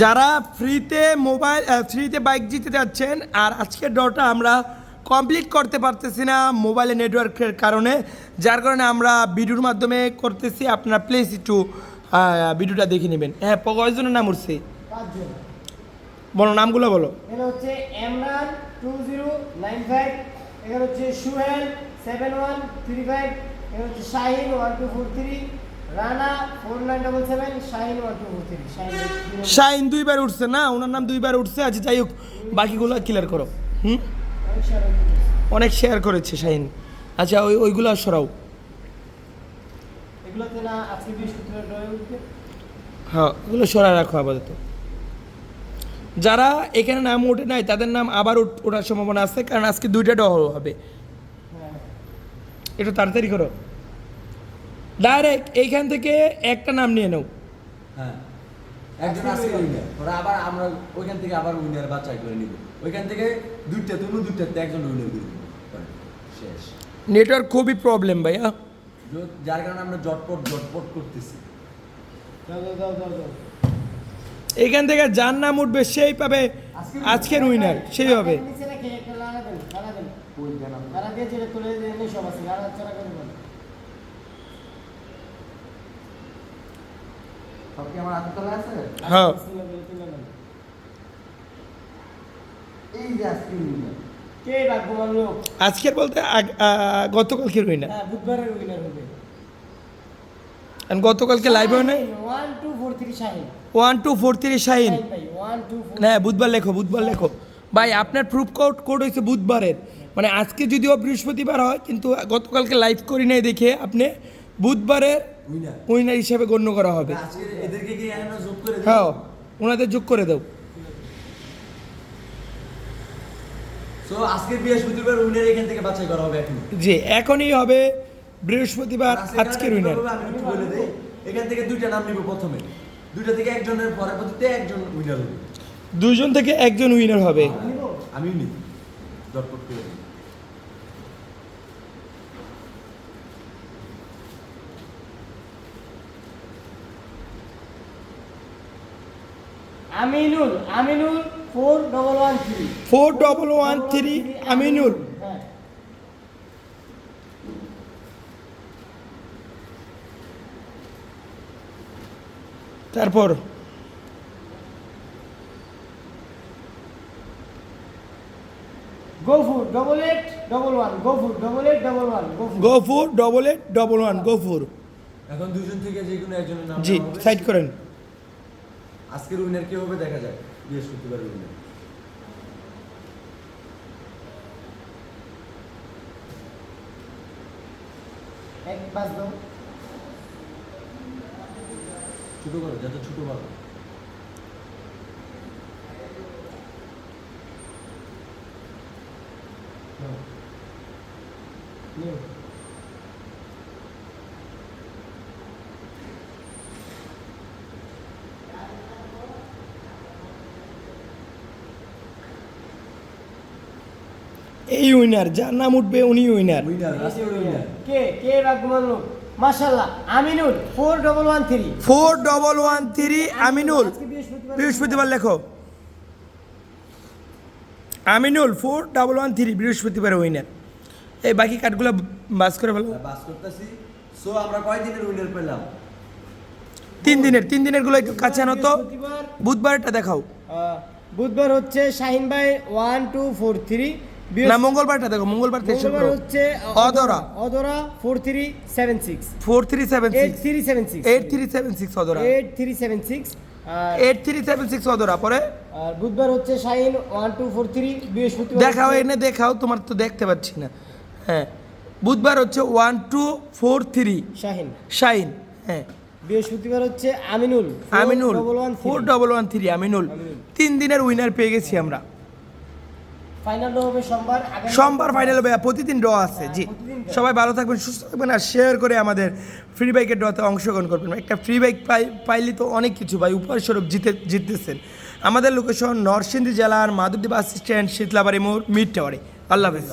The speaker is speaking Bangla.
যারা ফ্রিতে মোবাইল ফ্রিতে বাইক জিতে যাচ্ছেন আর আজকের ড্রটা আমরা কমপ্লিট করতে পারতেছি না মোবাইলে নেটওয়ার্কের কারণে। যার কারণে আমরা ভিডিওর মাধ্যমে করতেছি আপনারা প্লিজ একটু ভিডিওটা দেখে নেবেন। হ্যাঁ কয়জনের নাম উঠছে? বলো নামগুলো বলো। হচ্ছে Emran two zero nine five এখানে হচ্ছে Suhel seven one three five এখানে হচ্ছে Shahin one two four three Rana four nine double seven Shahin one two three Shahin Shain দুইবার উঠছে না ওনার নাম দুইবার উঠছে আচ্ছা যাই হোক বাকিগুলো ক্লিয়ার করো। হুম? অনেক শেয়ার করেছে শাইন আচ্ছা ওই ওইগুলো সরাও। হ্যাঁ ওগুলো সরাই রাখো আপাতত। যারা এখানে নাম ওঠে নাই তাদের নাম আবার উঠ- ওঠার সম্ভাবনা আছে কারণ আজকে দুইটা ডহর হবে। হ্যাঁ। একটু তাড়াতাড়ি করো। ডাইরেক্ট এইখান থেকে একটা নাম নিয়ে নাও। হ্যাঁ। একজন আজকে উইনার ওরা আবার আমরা ওইখান থেকে আবার উইনার বাছাই করে নিব। ওইখান থেকে দুইটা তুমি দুইটাতে একজন উইনার করে শেষ। নেটওয়ার্ক খুবই প্রবলেম ভাইয়া। যার কারণে আমরা জটপট জটপট করতেছি। এইখান থেকে যার নাম উঠবে সেই পাবে আজকের উইনার সেই হবে। নিচে রেখে একটা যেটা তুলে সব আছে চড়া করে সব কি আমার হাতে আছে? হ্যাঁ। এই যে আজকে উইনার কে ভাগ্যবান লোক? আজকের বলতে গতকালকের উইনার হ্যাঁ বুধবারের উইনার হবে গতকালকে লাইভ হয় না one two four three Shahin. One two four three Shahin. হ্যাঁ বুধবার লেখো বুধবার লেখো। ভাই আপনার প্রুফ কোড কোড হয়েছে বুধবারের। মানে আজকে যদিও বৃহস্পতিবার হয় কিন্তু গতকালকে লাইভ করি নাই দেখে আপনি বুধবারের উইনার। হিসেবে গণ্য করা হবে? হ্যাঁ ওনাদের যোগ করে দাও। যে এখনই হবে বৃহস্পতিবার আজকের উইনার। এখান থেকে দুইটা নাম নিব প্রথমে। দুইটা থেকে একজনের একজন উইনার হবে। দুইজন থেকে একজন উইনার হবে। আমি নিই জটপট করে Aminul Aminul four double one three four double one three Aminul. হ্যাঁ। তারপর। Gofur double eight double one Gofur double eight double one Gofur Gafur double eight double one Gafur এখন দুজন থেকে যে কোনো একজনের নাম জি সাইড করেন। আজকের উইনার কি হবে দেখা যাক বৃহস্পতিবার উইনার এক বাস দাও ছোট করো যত ছোট করো নিও। এই উইনার যার নাম উঠবে উনি উইনার উইনার কে কে ভাগ্যবান লোক মাশাল্লাহ Aminul four double one three four double one three Aminul. বৃহস্পতিবার। লেখো। Aminul four double one three বৃহস্পতিবার উইনার এই বাকি কার্ডগুলো বাস করে ফেলো। বাস করতেছি। সো আমরা কয় দিনের উইনার পেলাম? তিন দিনের তিন দিনেরগুলো একটু কাছে আনো তো। বুধবারটা দেখাও। বুধবার হচ্ছে শাহিন ভাই ওয়ান টু ফোর থ্রি না মঙ্গলবারটা দেখো মঙ্গলবার হচ্ছে Adra Adra four three seven six four three seven eight three seven six eight three seven six Adra eight three seven six eight three seven six Adra পরে? আর বুধবার হচ্ছে Shahin one two four three বৃহস্পতিবার দেখাও এনে দেখাও তোমার তো দেখতে পাচ্ছি না। হ্যাঁ বুধবার হচ্ছে one two four three Shahin. Shain হ্যাঁ। বৃহস্পতিবার হচ্ছে Aminul Aminul four double one three Aminul. তিন দিনের উইনার পেয়ে গেছি আমরা। ফাইনাল হবে সোমবার সোমবার ফাইনাল হবে প্রতিদিন ড্র আছে জি। সবাই ভালো থাকবেন সুস্থ থাকবেন আর শেয়ার করে আমাদের ফ্রি বাইকের ড্রতে অংশগ্রহণ করবেন। একটা ফ্রি বাইক পাই পাইলে তো অনেক কিছু ভাই উপহারস্বরূপ জিতে জিততেছেন। আমাদের লোকেশন নরসিংদী জেলার মাধুদ্বীপ বাস স্ট্যান্ড শীতলাবাড়ি মোড় মিড টাওয়ারে আল্লাহ হাফেজ।